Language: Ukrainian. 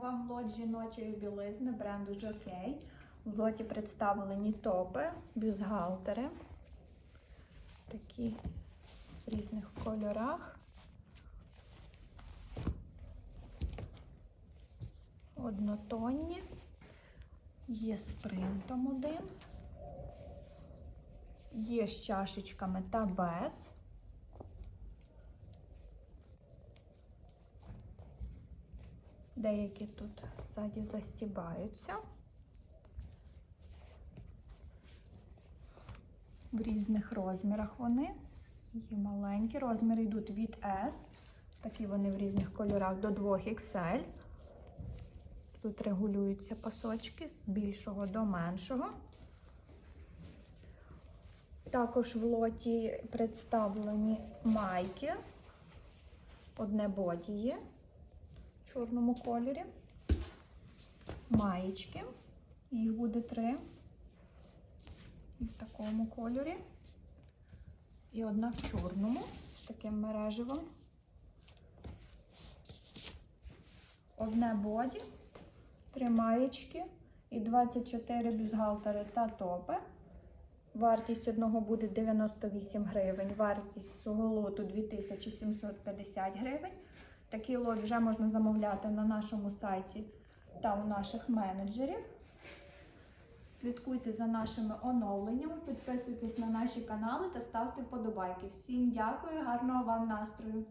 вам лот жіночої білизни бренду Jockey. В лоті представлені топи, бюстгальтери. Такі в різних кольорах. Однотонні. Є з принтом один. Є з чашечками та без. Деякі тут ззаді застібаються. В різних розмірах вони. Є маленькі розміри йдуть від S. Такі вони в різних кольорах до 2 XL. Тут регулюються пасочки з більшого до меншого. Також в лоті представлені майки. Одне боді є в чорному кольорі. Маєчки. Їх буде три. В такому кольорі. І одна в чорному з таким мереживом. Одне боді, три маєчки і 24 бюстгальтери та топи. Вартість одного буде 98 гривень, вартість цього лоту 2750 гривень. Такий лот вже можна замовляти на нашому сайті та у наших менеджерів. Слідкуйте за нашими оновленнями, підписуйтесь на наші канали та ставте вподобайки. Всім дякую, гарного вам настрою!